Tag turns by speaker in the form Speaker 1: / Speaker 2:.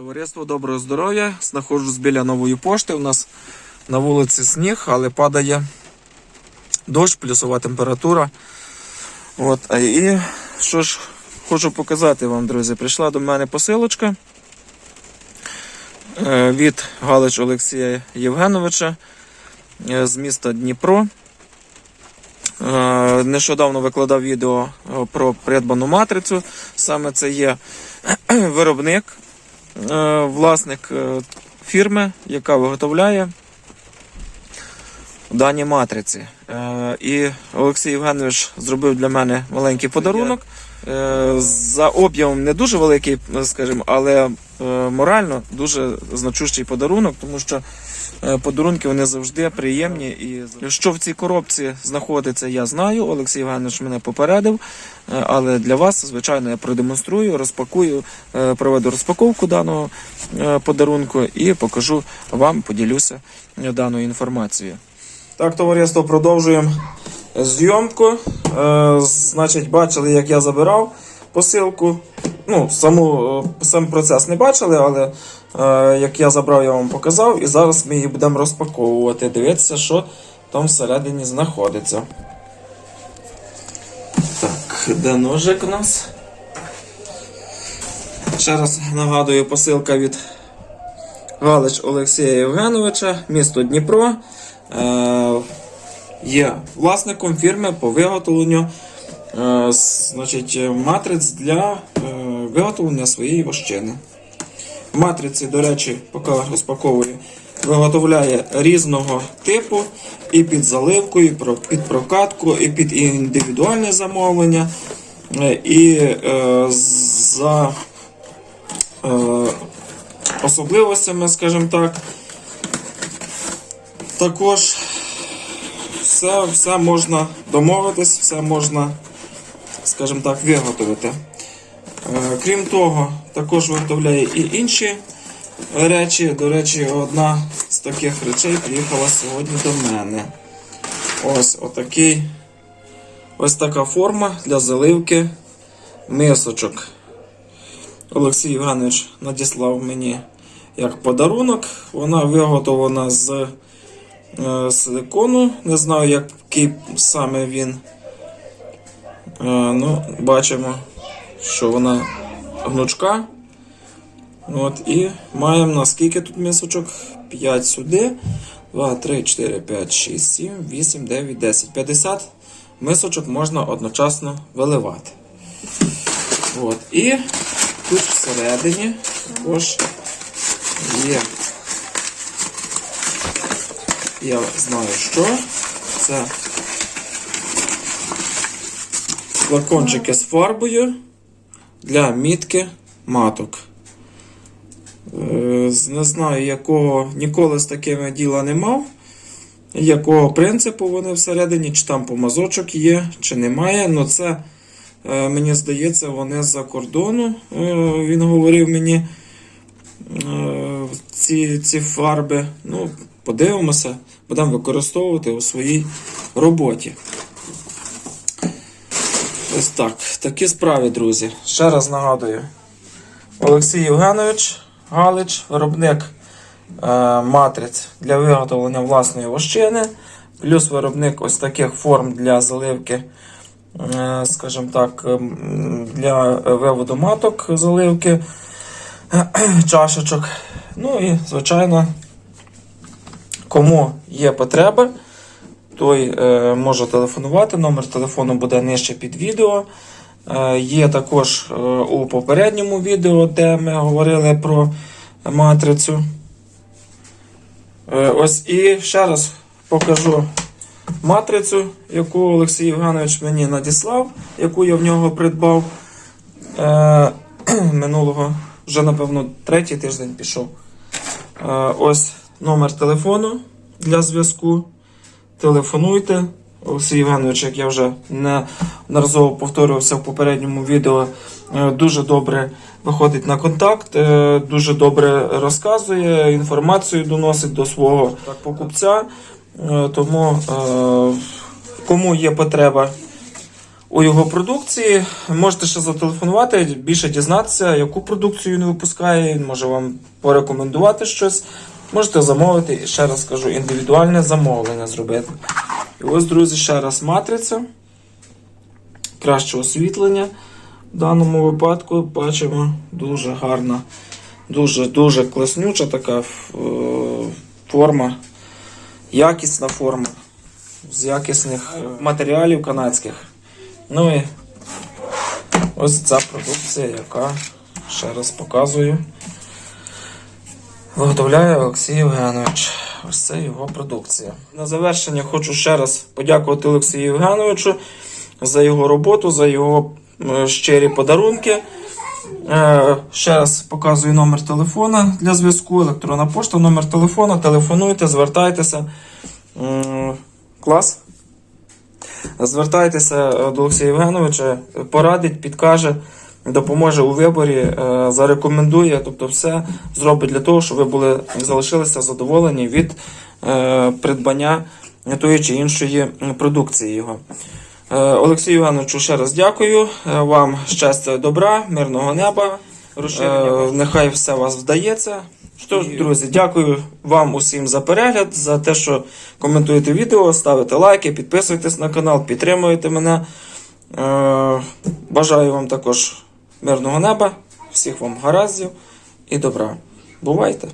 Speaker 1: Товариство доброго здоров'я. Знаходжусь біля нової пошти. У нас на вулиці сніг, але падає дощ, плюсова температура. От, і що ж хочу показати вам, друзі. Прийшла до мене посилочка е, від Галич Олексія Євгеновича е, з міста Дніпро. Е, Нещодавно викладав відео про придбану матрицю. Саме це є виробник, власник е, фірми, яка виготовляє дані матриці. Е, І Олексій Євгенович зробив для мене маленький подарунок. Е, За об'ємом не дуже великий, скажімо, але е, морально дуже значущий подарунок, тому що е, подарунки вони завжди приємні. І що в цій коробці знаходиться, я знаю. Олексій Євгенович мене попередив. Е, Але для вас, звичайно, я продемонструю, розпакую, е, проведу розпаковку даного е, подарунку і покажу вам, поділюся е, даною інформацією. Так, товариство, продовжуємо зйомку. Е, значить, бачили, як я забирав посилку. Ну, саму, е, сам процес не бачили, але е, як я забрав, я вам показав. І зараз ми її будемо розпаковувати. Дивитися, що там всередині знаходиться. Так, де ножик у нас? Ще раз нагадую, посилка від Галич Олексія Євгеновича, місто Дніпро. Е, є власником фірми по виготовленню е, значить, матриць для е, виготовлення своєї вощини. Матриці, до речі, поки розпаковую, виготовляє різного типу і під заливку, і під прокатку, і під індивідуальне замовлення. Е, І е, за е, особливостями, скажімо так, також все, все можна домовитись, все можна, скажімо так, виготовити. Е, Крім того, також виготовляє і інші речі. До речі, одна з таких речей приїхала сьогодні до мене. Ось отакий, ось така форма для заливки мисочок. Олексій Іванович надіслав мені як подарунок. Вона виготовлена з е, силикону. Не знаю, який саме він. Е, ну, бачимо, що вона гнучка. От, і маємо на скільки тут мисочок? 5 сюди. 2, 3, 4, 5, 6, 7, 8, 9, 10. 50 мисочок можна одночасно виливати. От. І тут всередині також є. Я знаю, що це флакончики з фарбою для мітки маток. Е, Не знаю, якого ніколи з такими діла не мав. Якого принципу вони всередині, чи там помазочок є, чи немає. Ну це, е, мені здається, вони з-за кордону. Е, Він говорив мені ці, ці фарби. Ну, подивимося, будемо використовувати у своїй роботі. Ось так. Такі справи, друзі. Ще раз нагадую. Олексій Євгенович Галич, виробник е, матриць для виготовлення власної вощини, плюс виробник ось таких форм для заливки, е, скажімо так, ем, для виводу маток заливки, чашечок. Ну і, звичайно, кому є потреба, той е, може телефонувати. Номер телефону буде нижче під відео. Е, є також е, у попередньому відео, де ми говорили про матрицю. Ось і ще раз покажу матрицю, яку Олексій Євгенович мені надіслав, яку я в нього придбав минулого, вже напевно третій тиждень пішов. Ось номер телефону для зв'язку. Телефонуйте. Олексій Євгенович, як я вже неодноразово повторювався в попередньому відео, е, дуже добре виходить на контакт, е, дуже добре розказує, інформацію доносить до свого покупця. Е, Тому, кому є потреба у його продукції. Можете ще зателефонувати, більше дізнатися, яку продукцію він випускає. Він може вам порекомендувати щось. Можете замовити, ще раз кажу, індивідуальне замовлення зробити. І ось, друзі, ще раз матриця. Краще освітлення. В даному випадку бачимо дуже гарна, дуже дуже класнюча така е, форма, якісна форма з якісних е, матеріалів канадських. Ну і ось ця продукція, яка ще раз показую. Виготовляє Олексій Євгенович. Ось це його продукція. На завершення хочу ще раз подякувати Олексію Євгеновичу за його роботу, за його е, щирі подарунки. Е, Ще раз показую номер телефона для зв'язку, електронна пошта, номер телефона. Телефонуйте, звертайтеся. Клас. Звертайтеся е, до Олексія Євгеновича, порадить, підкаже, допоможе у виборі, е, зарекомендує, тобто все зробить для того, щоб ви були залишилися задоволені від е, придбання тої чи іншої продукції його. Е, Олексію Євгеновичу ще раз дякую. Вам щастя, добра, мирного неба. Е, Нехай все вас вдається. Що ж, друзі, дякую вам усім за перегляд, за те, що коментуєте відео, ставите лайки, підписуєтесь на канал, підтримуєте мене. Бажаю вам також мирного неба, всіх вам гараздів і добра. Бувайте!